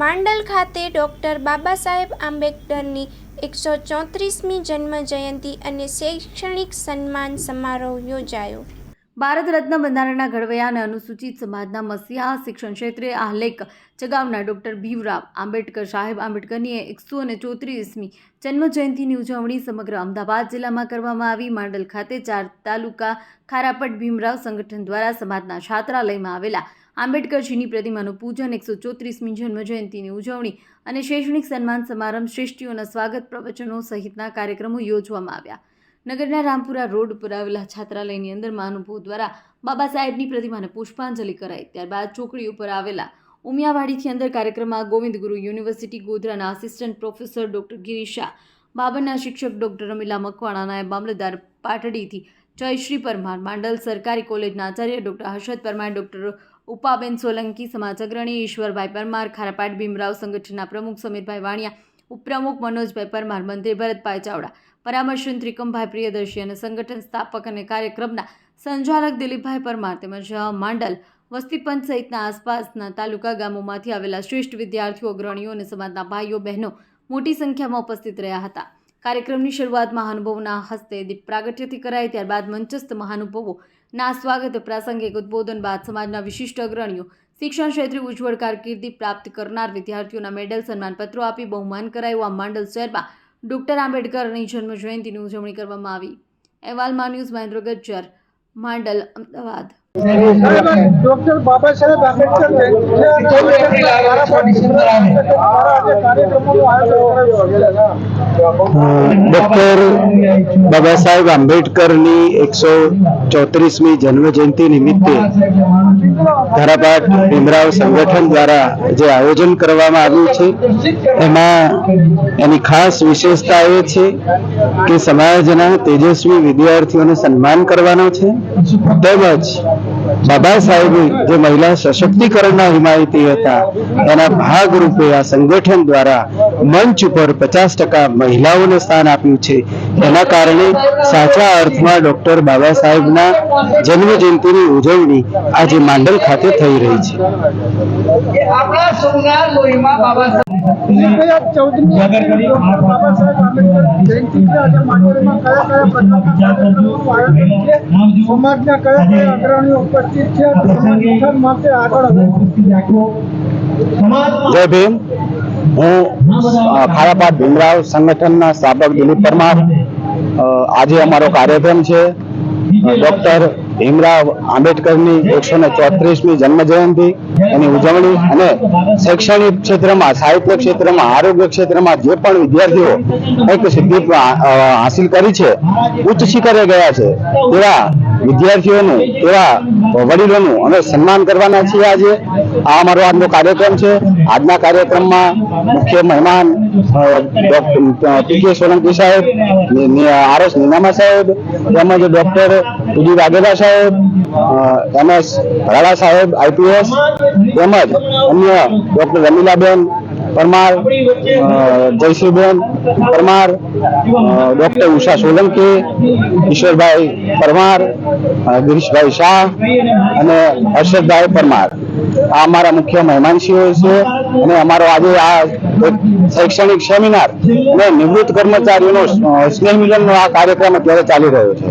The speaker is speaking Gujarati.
માંડલ ખાતે ડૉક્ટર બાબા સાહેબ આંબેડકરની એકસો ચોત્રીસમી જન્મ જયંતિ અને શૈક્ષણિક સન્માન સમારોહ યોજાયો. ભારત રત્ન બંધારણના ઘડવૈયા અને અનુસૂચિત સમાજના મસીહા શિક્ષણ ક્ષેત્રે આલેખ ચગાવનાર ડૉક્ટર ભીવરામ આંબેડકર સાહેબ આંબેડકરની એકસો અને ચોત્રીસમી જન્મજયંતિની ઉજવણી સમગ્ર અમદાવાદ જિલ્લામાં કરવામાં આવી. માંડલ ખાતે ચાર તાલુકા ખારાપટ ભીમરાવ સંગઠન દ્વારા સમાજના છાત્રાલયમાં આવેલા આંબેડકરજીની પ્રતિમાનું પૂજન એકસો ચોત્રીસમી જન્મજયંતિની ઉજવણી અને શૈક્ષણિક સન્માન સમારંભ શ્રેષ્ઠીઓના સ્વાગત પ્રવચનો સહિતના કાર્યક્રમો યોજવામાં આવ્યા. નગરના રામપુરા રોડ ઉપર આવેલા છાત્રાલયની અંદર મહાનુભવો દ્વારા બાબા સાહેબની પ્રતિમાને પુષ્પાંજલિ કરાઈ. ત્યારબાદ ચોકડી ઉપર આવેલા ઉમિયાવાડીથી અંદર કાર્યક્રમમાં ગોવિંદ ગુરુ યુનિવર્સિટી ગોધરાના આસિસ્ટન્ટ પ્રોફેસર ડોક્ટર ગિરીશ, બાબરના શિક્ષક ડોક્ટર રમીલા મકવાણા, નાયબ મામલતદાર પાટડીથી જયશ્રી પરમાર, માંડલ સરકારી કોલેજના આચાર્ય ડોક્ટર હર્ષદ પરમાર ડોક્ટર ઉપાબેન સોલંકી સમાજ અગ્રણી ઈશ્વરભાઈ પરમાર, ખારાપાટ ભીમરાવ સંગઠનના પ્રમુખ સમીરભાઈ વાણિયા, ઉપપ્રમુખ મનોજભાઈ પરમાર, મંત્રી ભરતભાઈ ચાવડા, પરામર્શન ત્રિકમભાઈ પ્રિયદર્શી અને સંગઠન સ્થાપક અને કાર્યક્રમના સંચાલક દિલીપભાઈ પરમાર તેમજ માંડલ વસ્તીપંચ સહિતના આસપાસના તાલુકા ગામોમાંથી આવેલા શ્રેષ્ઠ વિદ્યાર્થીઓ, અગ્રણીઓ અને સમાજના ભાઈઓ બહેનો મોટી સંખ્યામાં ઉપસ્થિત રહ્યા હતા. કાર્યક્રમની શરૂઆત મહાનુભાવોના હસ્તે દીપ પ્રાગટ્યથી કરાઈ, ત્યારબાદ મંચસ્થ મહાનુભાવોના સ્વાગત પ્રાસંગિક ઉદબોધન બાદ સમાજના વિશિષ્ટ અગ્રણીઓ, શિક્ષણ ક્ષેત્રે ઉજ્જવળ કારકિર્દી પ્રાપ્ત કરનાર વિદ્યાર્થીઓના મેડલ સન્માનપત્રો આપી બહુમાન કરાયું. આ માંડલ શહેરમાં ડોક્ટર આંબેડકરની જન્મ જયંતિની ઉજવણી કરવામાં આવી. અહેવાલમાં news Mahendra Gajjar, Mandal, Ahmedabad. Doctor Baba Saheb Ambedkar doctor Baba Saheb આંબેડકરની એકસો ચોત્રીસમી જન્મજયંતિ નિમિત્તે ધારાપાટ ભીમરાવ સંગઠન દ્વારા જે આયોજન કરવામાં આવ્યું છે, એમાં એની ખાસ વિશેષતા એ છે કે સમાજના તેજસ્વી વિદ્યાર્થીઓને સન્માન કરવાનો છે. તેમજ બાબા સાહેબ જે મહિલા સશક્તિકરણના હિમાયતી હતા, એના ભાગરૂપે આ સંગઠન દ્વારા મંચ ઉપર પચાસ ટકા મહિલાઓને સ્થાન આપ્યું છે. એના કારણે સાચા અર્થમાં ડોક્ટર બાબા સાહેબના જન્મજયંતિની ઉજવણી આજે માંડલ ખાતે થઈ રહી છે. જય ભીમ. હું ખારાપાટ ભીમરાવ સંગઠનના સ્થાપક દિલીપ પરમાર. આજે અમારો કાર્યક્રમ છે. ડોક્ટર ભીમરાવ આંબેડકરની એકસો ને ચોત્રીસમી જન્મ જયંતિ એની ઉજવણી અને શૈક્ષણિક ક્ષેત્રમાં, સાહિત્ય ક્ષેત્રમાં, આરોગ્ય ક્ષેત્રમાં જે પણ વિદ્યાર્થીઓ એક સિદ્ધિ હાંસિલ કરી છે, ઉચ્ચ શિખરે ગયા છે, તેવા વિદ્યાર્થીઓનું તેવા વડીલોનું અમે સન્માન કરવાના છીએ આજે. આ અમારો આજનો કાર્યક્રમ છે. આજના કાર્યક્રમમાં મુખ્ય મહેમાન પીકે સોલંકી સાહેબ આર એસ નીનામા સાહેબ, તેમજ ડોક્ટર પીડી વાઘેલા સાહેબ એમ એસ ભરાડા સાહેબ આઈપીએસ તેમજ અન્ય ડોક્ટર રમીલાબેન પરમાર જયશ્રીબેન પરમાર ડૉક્ટર ઉષા સોલંકી ઈશ્વરભાઈ પરમાર ગિરીશભાઈ શાહ અને હર્ષદભાઈ પરમાર. આ અમારા મુખ્ય મહેમાનશ્રીઓ છે અને અમારો આજે આ શૈક્ષણિક સેમિનાર અને નિવૃત્ત કર્મચારીઓનો સ્નેહ મિલનનો આ કાર્યક્રમ અત્યારે ચાલી રહ્યો છે.